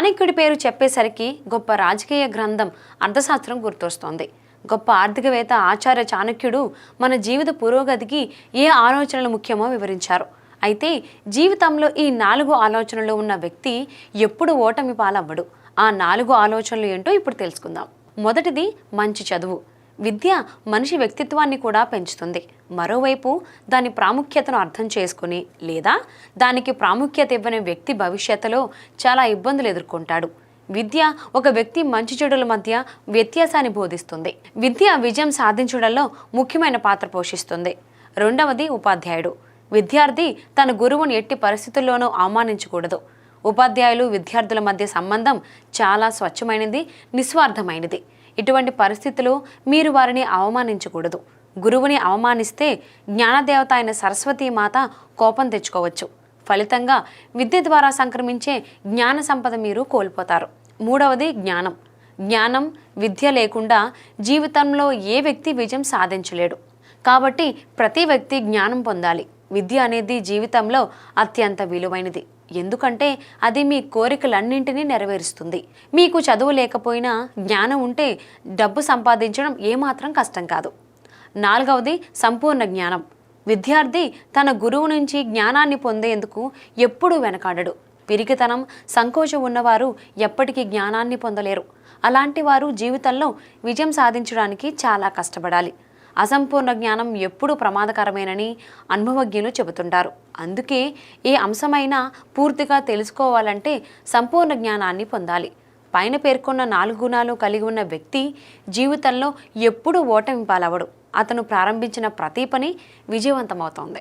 చాణక్యుడి పేరు చెప్పేసరికి గొప్ప రాజకీయ గ్రంథం అర్థశాస్త్రం గుర్తొస్తోంది. గొప్ప ఆర్థికవేత్త ఆచార్య చాణక్యుడు మన జీవిత పురోగతికి ఏ ఆలోచనలు ముఖ్యమో వివరించారు. అయితే జీవితంలో ఈ నాలుగు ఆలోచనలు ఉన్న వ్యక్తి ఎప్పుడు ఓటమి పాలవ్వడు. ఆ నాలుగు ఆలోచనలు ఏంటో ఇప్పుడు తెలుసుకుందాం. మొదటిది మంచి చదువు. విద్య మనిషి వ్యక్తిత్వాన్ని కూడా పెంచుతుంది. మరోవైపు దాని ప్రాముఖ్యతను అర్థం చేసుకుని లేదా దానికి ప్రాముఖ్యత ఇవ్వని వ్యక్తి భవిష్యత్తులో చాలా ఇబ్బందులు ఎదుర్కొంటాడు. విద్య ఒక వ్యక్తి మంచి చెడుల మధ్య వ్యత్యాసాన్ని బోధిస్తుంది. విద్య విజయం సాధించడంలో ముఖ్యమైన పాత్ర పోషిస్తుంది. రెండవది ఉపాధ్యాయుడు. విద్యార్థి తన గురువును ఎట్టి పరిస్థితుల్లోనూ అవమానించకూడదు. ఉపాధ్యాయులు విద్యార్థుల మధ్య సంబంధం చాలా స్వచ్ఛమైనది నిస్వార్థమైనది. ఇటువంటి పరిస్థితులు మీరు వారిని అవమానించకూడదు. గురువుని అవమానిస్తే జ్ఞానదేవత అయిన సరస్వతీ మాత కోపం తెచ్చుకోవచ్చు. ఫలితంగా విద్య ద్వారా సంక్రమించే జ్ఞాన సంపద మీరు కోల్పోతారు. మూడవది జ్ఞానం. జ్ఞానం విద్య లేకుండా జీవితంలో ఏ వ్యక్తి విజయం సాధించలేడు. కాబట్టి ప్రతి వ్యక్తి జ్ఞానం పొందాలి. విద్య అనేది జీవితంలో అత్యంత విలువైనది. ఎందుకంటే అది మీ కోరికలన్నింటినీ నెరవేరుస్తుంది. మీకు చదువు లేకపోయినా జ్ఞానం ఉంటే డబ్బు సంపాదించడం ఏమాత్రం కష్టం కాదు. నాలుగవది సంపూర్ణ జ్ఞానం. విద్యార్థి తన గురువు నుంచి జ్ఞానాన్ని పొందేందుకు ఎప్పుడూ వెనకాడడు. పిరికితనం సంకోచం ఉన్నవారు ఎప్పటికీ జ్ఞానాన్ని పొందలేరు. అలాంటి వారు జీవితంలో విజయం సాధించడానికి చాలా కష్టపడాలి. అసంపూర్ణ జ్ఞానం ఎప్పుడూ ప్రమాదకరమేనని అనుభవజ్ఞులు చెబుతుంటారు. అందుకే ఏ అంశమైనా పూర్తిగా తెలుసుకోవాలంటే సంపూర్ణ జ్ఞానాన్ని పొందాలి. పైన పేర్కొన్న నాలుగు గుణాలు కలిగి ఉన్న వ్యక్తి జీవితంలో ఎప్పుడూ ఓటమి పాలవడు అతను ప్రారంభించిన ప్రతి పని విజయవంతమవుతోంది.